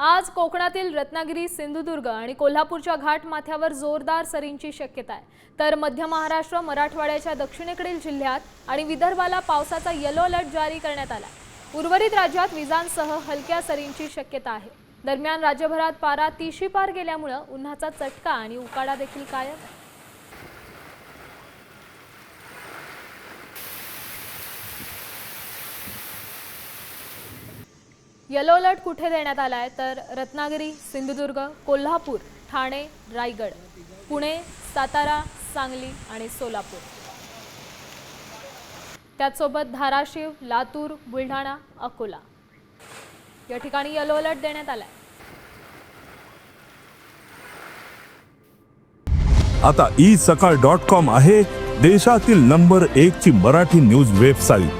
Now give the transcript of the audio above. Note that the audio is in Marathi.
आज कोकणातील रत्नागिरी सिंधुदुर्ग आणि कोल्हापूरच्या घाट माथ्यावर जोरदार सरींची शक्यता आहे. तर मध्य महाराष्ट्र मराठवाड्याच्या दक्षिणेकडील जिल्ह्यात आणि विदर्भाला पावसाचा येलो अलर्ट जारी करण्यात आला उर्वरित राज्यात विजांसह हलक्या सरींची शक्यता आहे. दरम्यान राज्यभरात पारा तिशी पार गेल्यामुळं उन्हाचा चटका आणि उकाडा देखील कायम येलो अलर्ट कुठे देण्यात आला आहे तर रत्नागिरी सिंधुदुर्ग कोल्हापूर ठाणे रायगड पुणे सातारा सांगली आणि सोलापूर. त्याचसोबत धाराशिव लातूर बुलढाणा अकोला. या ठिकाणी येलो अलर्ट देण्यात आला आता ई सकाळ डॉट कॉम आहे देशातील नंबर एक ची मराठी न्यूज वेबसाईट